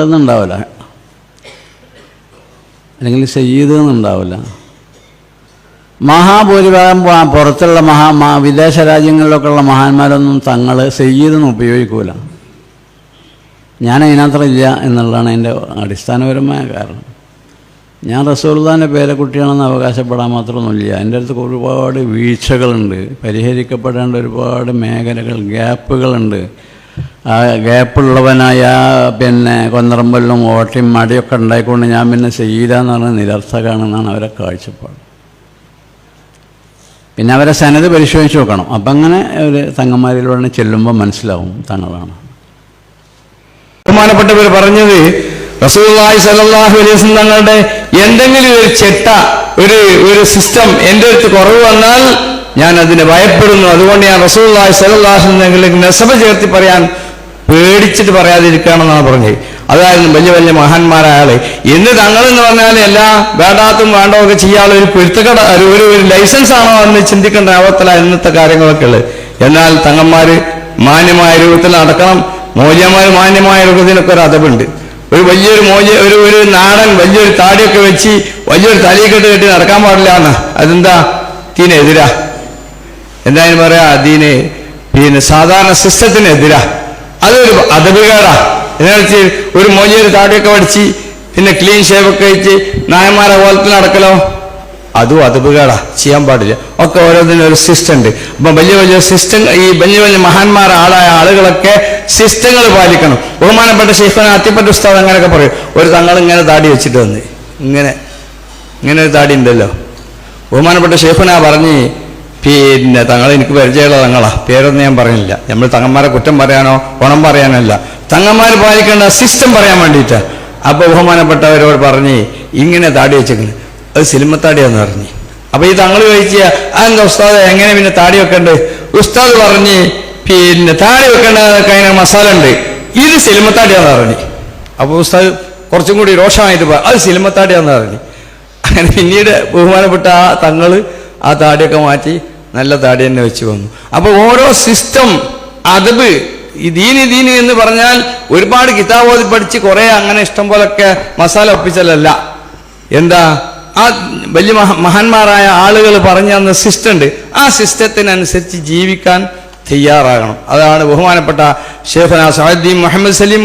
എന്നുണ്ടാവില്ല അല്ലെങ്കിൽ സയ്യിദ് എന്നുണ്ടാവില്ല മഹാഭൂരിഭാഗം പുറത്തുള്ള മഹാ മഹാ വിദേശ രാജ്യങ്ങളിലൊക്കെ ഉള്ള മഹാന്മാരൊന്നും തങ്ങൾ സയ്യിദെന്ന് ഉപയോഗിക്കൂല. ഞാൻ അതിനത്ര ഇല്ല എന്നുള്ളതാണ് എന്റെ അടിസ്ഥാനപരമായ കാരണം. ഞാൻ റസൂൽദാന്റെ പേരക്കുട്ടിയാണെന്ന് അവകാശപ്പെടാൻ മാത്രമൊന്നുമില്ല. എന്റെ അടുത്ത് ഒരുപാട് വീഴ്ചകളുണ്ട്. പരിഹരിക്കപ്പെടേണ്ട ഒരുപാട് മേഖലകൾ ഗ്യാപ്പുകളുണ്ട്. ആ ഗ്യാപ്പുള്ളവനായ പിന്നെ കൊന്നറമ്പലും ഓട്ടയും മടിയൊക്കെ ഉണ്ടായിക്കൊണ്ട് ഞാൻ പിന്നെ ചെയ്യില്ല എന്ന് പറഞ്ഞാൽ നിരർത്ഥകാണെന്നാണ് അവരെ കാഴ്ചപ്പാട്. പിന്നെ അവരെ സനത് പരിശോധിച്ച് നോക്കണം. അപ്പം അങ്ങനെ ഒരു തങ്ങന്മാരിലൂടെ ചെല്ലുമ്പോൾ മനസ്സിലാവും തങ്ങളാണ്. ബഹുമാനപ്പെട്ടവർ പറഞ്ഞത് റസൂലുള്ളാഹി സ്വല്ലല്ലാഹു അലൈഹി വസല്ലം തങ്ങളുടെ എന്തെങ്കിലും ഒരു ചെട്ട ഒരു ഒരു സിസ്റ്റം എന്റെ അടുത്ത് കുറവ് വന്നാൽ ഞാൻ അതിനെ ഭയപ്പെടുന്നു. അതുകൊണ്ട് ഞാൻ സ്വല്ലല്ലാഹു അലൈഹി വസല്ലം നെസബ ചേർത്തി പറയാൻ പേടിച്ചിട്ട് പറയാതിരിക്കുകയാണെന്നാണ് പറഞ്ഞത്. അതായിരുന്നു വലിയ വലിയ മഹാന്മാരായ ആൾ. എന്ന് പറഞ്ഞാൽ എല്ലാ വേണ്ടാത്തും വേണ്ടോ ഒക്കെ ചെയ്യാനുള്ള ഒരു പൊരുത്തക്കട ഒരു ഒരു ഒരു ലൈസൻസ് ആണോ എന്ന് ചിന്തിക്കേണ്ട ആവത്തില്ല ഇന്നത്തെ കാര്യങ്ങളൊക്കെ ഉള്ളത്. എന്നാൽ തങ്ങന്മാര് മാന്യമായ രൂപത്തിൽ നടക്കണം. മോചന്മാർ മാന്യമായ രൂപത്തിനൊക്കെ ഒരു അതവുണ്ട് ഒരു വലിയൊരു മോച ഒരു ഒരു നാടൻ വലിയൊരു താടിയൊക്കെ വെച്ച് വലിയൊരു തലയെക്കെട്ട് കെട്ടി നടക്കാൻ പാടില്ല എന്ന്. അതെന്താ? തീനെതിരാ എന്തായാലും പറയാ അതിന് പിന്നെ സാധാരണ സിസ്റ്റത്തിനെതിരാ. അതൊരു അതപകേടാ എന്നുവെച്ച് ഒരു മോചൊരു താടിയൊക്കെ പഠിച്ച് പിന്നെ ക്ലീൻ ഷേവ് ഒക്കെ വെച്ച് നായന്മാരെ പോലത്തിൽ നടക്കലോ? അതും അതപകേടാ ചെയ്യാൻ പാടില്ല. ഒക്കെ ഓരോന്നിനും ഒരു സിസ്റ്റം ഉണ്ട്. അപ്പൊ വലിയ വലിയ സിസ്റ്റം ഈ വലിയ വലിയ മഹാന്മാർ ആളായ ആളുകളൊക്കെ സിസ്റ്റങ്ങൾ പാലിക്കണം. ബഹുമാനപ്പെട്ട ഷെയ്ഖാൻ അത്തിപ്പറ്റ ഉസ്താദ് അങ്ങനെയൊക്കെ പറയും. ഒരു തങ്ങൾ ഇങ്ങനെ താടി വെച്ചിട്ട് വന്ന്. ഇങ്ങനെ ഇങ്ങനെ ഒരു താടി ഉണ്ടല്ലോ. ബഹുമാനപ്പെട്ട ഷെയ്ഖുന പറഞ്ഞ് പിന്നെ തങ്ങൾ എനിക്ക് പരിചയമുള്ള തങ്ങളാ. പേരൊന്നും ഞാൻ പറയുന്നില്ല. നമ്മൾ തങ്ങന്മാരെ കുറ്റം പറയാനോ ഗുണം പറയാനല്ല തങ്ങന്മാർ പാലിക്കേണ്ട സിസ്റ്റം പറയാൻ വേണ്ടിയിട്ടാ. അപ്പോൾ ബഹുമാനപ്പെട്ടവരോട് പറഞ്ഞ് ഇങ്ങനെ താടി വെച്ചേക്കുന്നത് അത് സിനിമത്താടിയാന്ന് പറഞ്ഞു. അപ്പോൾ ഈ തങ്ങൾ കഴിച്ച അതെന്താ ഉസ്താദ് എങ്ങനെ പിന്നെ താടി വെക്കണ്ട്? ഉസ്താദ് പറഞ്ഞ് പിന്നെ താടി വെക്കേണ്ട കഴിഞ്ഞ മസാല ഉണ്ട്. ഇത് സിനിമത്താടിയാന്ന് പറഞ്ഞു. അപ്പോൾ ഉസ്താദ് കുറച്ചും കൂടി രോഷമായിട്ട് പറ അത് സിനിമത്താടിയാന്ന് പറഞ്ഞു. അങ്ങനെ പിന്നീട് ബഹുമാനപ്പെട്ട ആ തങ്ങൾ ആ താടിയൊക്കെ മാറ്റി നല്ല താടി തന്നെ വെച്ച് വന്നു. അപ്പൊ ഓരോ സിസ്റ്റം അതബ് ഈ ദീനി ദീനി എന്ന് പറഞ്ഞാൽ ഒരുപാട് കിതാബോധി പഠിച്ച് കുറെ അങ്ങനെ ഇഷ്ടം പോലൊക്കെ മസാല ഒപ്പിച്ചല്ല എന്താ? ആ വലിയ മഹാന്മാരായ ആളുകൾ പറഞ്ഞു തന്ന സിസ്റ്റം ഉണ്ട്. ആ സിസ്റ്റത്തിനനുസരിച്ച് ജീവിക്കാൻ തയ്യാറാകണം. അതാണ് ബഹുമാനപ്പെട്ട ഷേഖന സഹദ്ദീൻ മുഹമ്മദ് സലീം